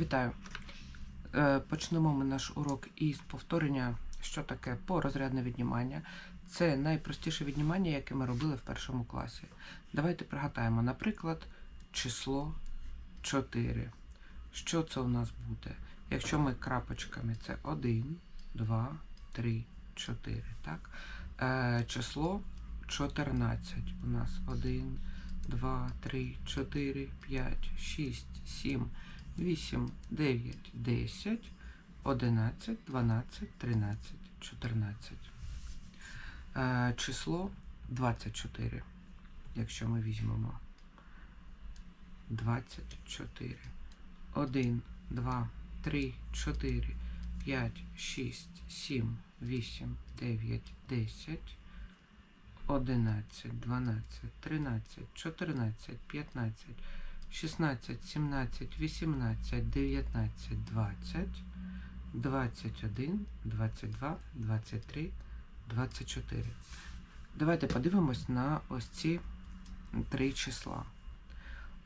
Вітаю. Е, Почнемо ми наш урок із повторення, що таке порозрядне віднімання. Це найпростіше віднімання, яке ми робили в першому класі. Давайте пригадаємо, наприклад, число 4. Що це у нас буде? Якщо ми крапочками це 1, 2, 3, 4. Так? Е, число 14. У нас 1, 2, 3, 4, 5, 6, 7, 8, 9, 10, 11, 12, 13, 14. Е, число 24, якщо ми візьмемо 24. 1, 2, 3, 4, 5, 6, 7, 8, 9, 10, 11, 12, 13, 14, 15, 16, 17, 18, 19, 20, 21, 22, 23, 24. Давайте подивимось на ось ці три числа.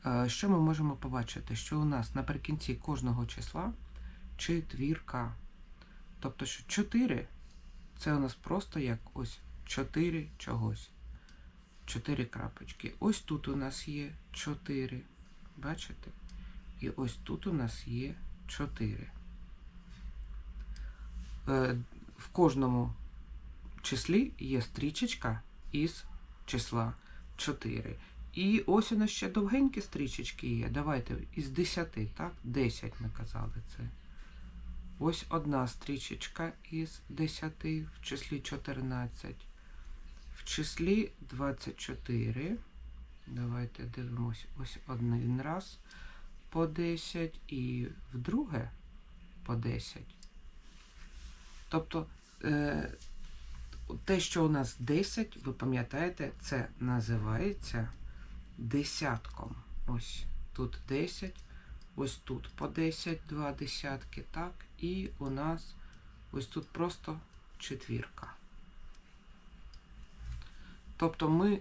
Е, Що ми можемо побачити? Що у нас наприкінці кожного числа четвірка. Тобто, що 4 це у нас просто як ось 4 чогось. 4 крапочки. Ось тут у нас є 4. Бачите? І ось тут у нас є 4. Е, В кожному числі є стрічечка із числа 4. І ось у нас ще довгенькі стрічечки є. Давайте із 10, так? 10 ми казали це. Ось одна стрічечка із 10 в числі 14. В числі 24. Давайте дивимось ось один раз по 10 і вдруге по 10. Тобто е, те, що у нас 10, ви пам'ятаєте, це називається десятком. Ось тут 10, ось тут по 10, два десятки, так, і у нас ось тут просто четвірка. Тобто ми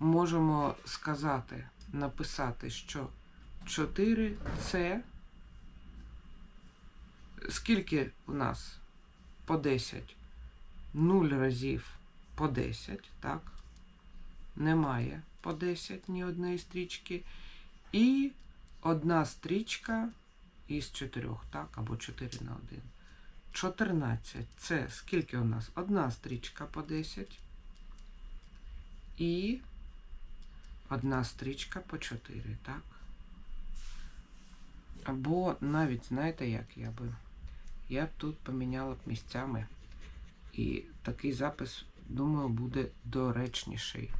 можемо сказати, написати, що 4 це скільки у нас по 10? 0 разів по 10, так? Немає по 10 ні одної стрічки. І одна стрічка із 4, так, або 4 на 1. 14 це скільки у нас? Одна стрічка по 10. І одна стрічка по 4, так? Або навіть, знаєте, як я би? Я б тут поміняла б місцями. І такий запис, думаю, буде доречніший.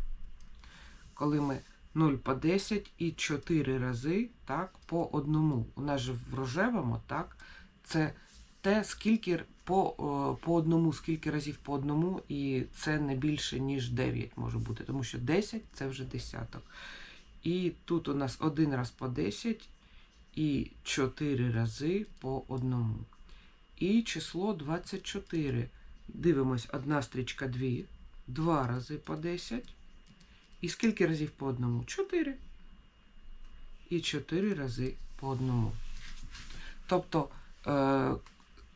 Коли ми 0 по 10 і 4 рази так, по одному. У нас же в рожевому, так, це те, скільки по, по одному, скільки разів по одному, і це не більше, ніж 9 може бути, тому що 10 це вже десяток. І тут у нас один раз по 10 і 4 рази по одному. І число 24. Дивимось, одна стрічка 2, два рази по 10. І скільки разів по одному? 4. І 4 рази по одному. Тобто е,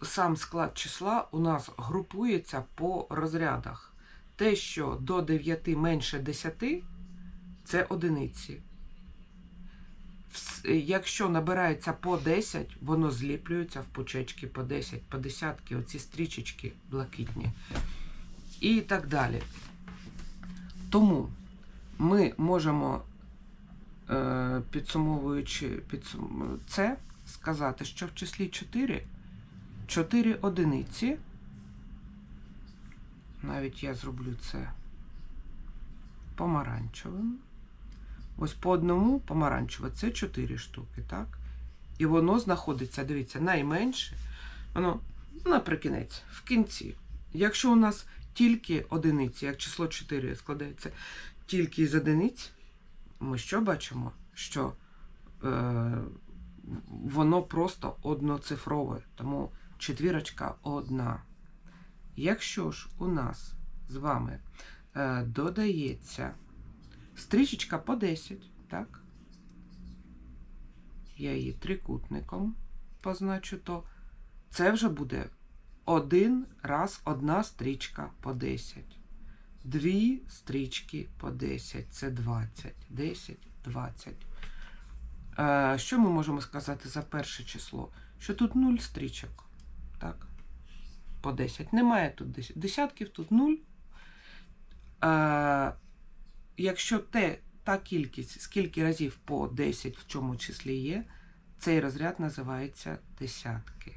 сам склад числа у нас групується по розрядах. Те, що до 9 менше 10, це одиниці. Якщо набирається по 10, воно зліплюється в пучечки по 10, по десятки, оці стрічечки блакитні. І так далі. Тому ми можемо, е, підсумовуючи підсум... це, сказати, що в числі 4, 4 одиниці, навіть я зроблю це помаранчевим. Ось по одному помаранчеве це 4 штуки, так? І воно знаходиться, дивіться, найменше, воно наприкінець, в кінці. Якщо у нас тільки одиниці, як число 4 складається тільки з одиниць, ми що бачимо? Що е, воно просто одноцифрове, тому четвірочка одна. Якщо ж у нас з вами е, додається стрічечка по 10, так? Я її трикутником позначу, то це вже буде один раз одна стрічка по 10. Дві стрічки по 10. Це 20. 10, 20. Е, що ми можемо сказати за перше число? Що тут 0 стрічок. Так. По 10. Немає тут дес- десятків, тут 0. Е, якщо те, та кількість, скільки разів по 10 в цьому числі є, цей розряд називається десятки.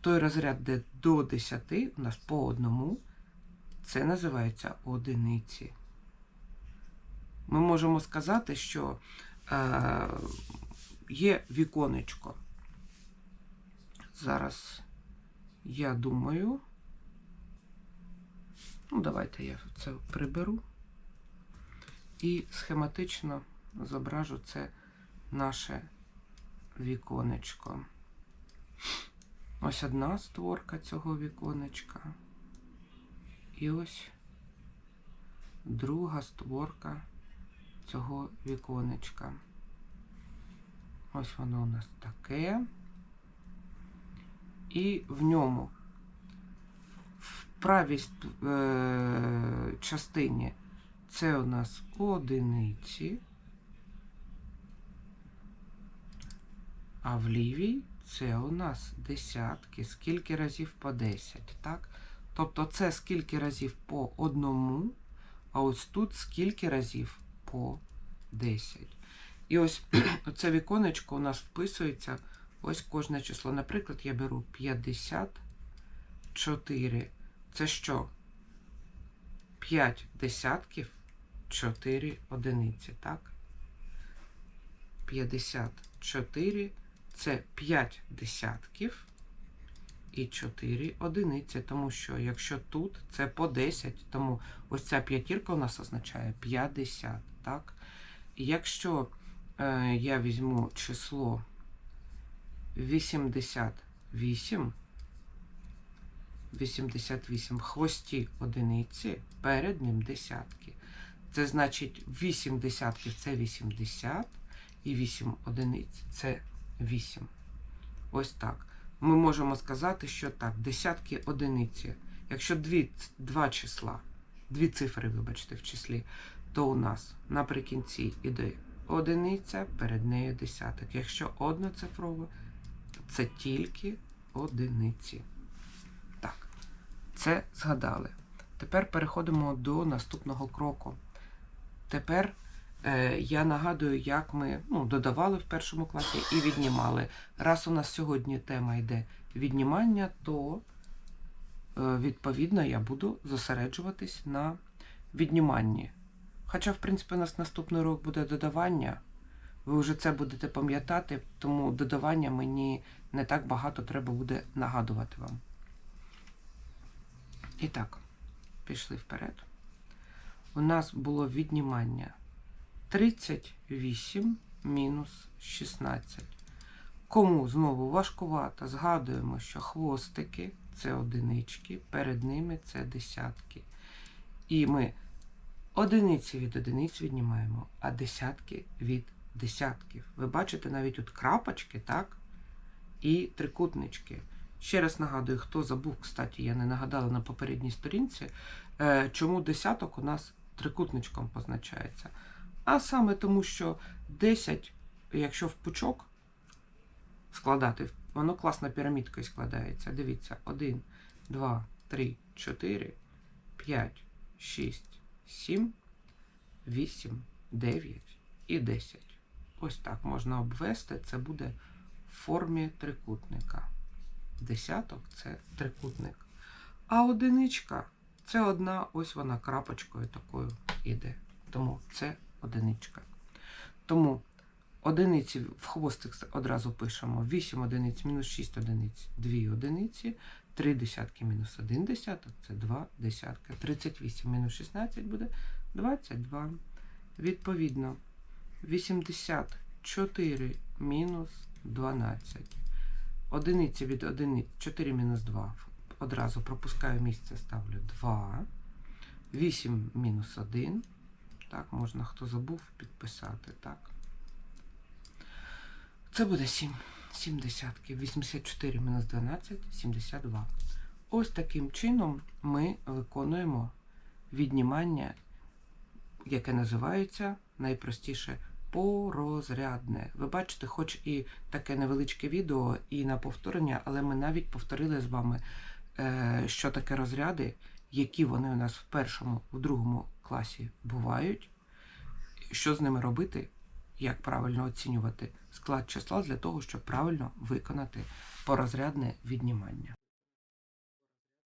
Той розряд, де до 10 у нас по одному, це називається одиниці. Ми можемо сказати, що е, є віконечко. Зараз я думаю. Ну, давайте я це приберу і схематично зображу це наше віконечко. Ось одна створка цього віконечка. І ось друга створка цього віконечка. Ось воно у нас таке. І в ньому в правій е, частині це у нас одиниці, а в лівій це у нас десятки, скільки разів по 10, так? Тобто це скільки разів по одному, а ось тут скільки разів по 10. І ось це віконечко у нас вписується ось кожне число. Наприклад, я беру 54. Це що? 5 десятків, 4 одиниці, так? 54 це 5 десятків і 4 одиниці, тому що якщо тут це по 10, тому ось ця п'ятірка у нас означає 50, так? І якщо е, я візьму число 88, 88 в хвості одиниці, перед ним десятки. Це значить 8 десятків це 80, і 8 одиниць це 8. Ось так. Ми можемо сказати, що так, десятки одиниці. Якщо дві, два числа, дві цифри, вибачте, в числі, то у нас наприкінці іде одиниця, перед нею десяток. Якщо одноцифрово, це тільки одиниці. Так, це згадали. Тепер переходимо до наступного кроку. Тепер е, я нагадую, як ми ну, додавали в першому класі і віднімали. Раз у нас сьогодні тема йде віднімання, то е, відповідно я буду зосереджуватись на відніманні. Хоча, в принципі, у нас наступний урок буде додавання. Ви вже це будете пам'ятати, тому додавання мені не так багато треба буде нагадувати вам. І так, пішли вперед. У нас було віднімання 38 мінус 16. Кому знову важкувато, згадуємо, що хвостики це одинички, перед ними це десятки. І ми одиниці від одиниць віднімаємо, а десятки від десятків. Ви бачите навіть тут крапочки, так? І трикутнички. Ще раз нагадую, хто забув, кстати, я не нагадала на попередній сторінці, е, чому десяток у нас трикутничком позначається. А саме тому, що 10, якщо в пучок складати, воно класно пірамідкою складається. Дивіться, 1, 2, 3, 4, 5, 6, 7, 8, 9 і 10. Ось так можна обвести. Це буде в формі трикутника. Десяток це трикутник. А одиничка це одна, ось вона крапочкою такою іде. Тому це одиничка. Тому одиниці в хвостик одразу пишемо 8 одиниць мінус 6 одиниць 2 одиниці, 3 десятки мінус 1 десяток це 2 десятки. 38 мінус 16 буде 22. Відповідно, 84 мінус 12. Одиниці від одиниць 4 мінус 2. Одразу пропускаю місце, ставлю 2. 8 мінус 1. Так, можна, хто забув, підписати. Так. Це буде 7. 7 десятків. 84 мінус 12 72. Ось таким чином ми виконуємо віднімання, яке називається найпростіше порозрядне. Ви бачите, хоч і таке невеличке відео, і на повторення, але ми навіть повторили з вами, е, що таке розряди, які вони у нас в першому, в другому класі бувають, що з ними робити, як правильно оцінювати склад числа для того, щоб правильно виконати порозрядне віднімання.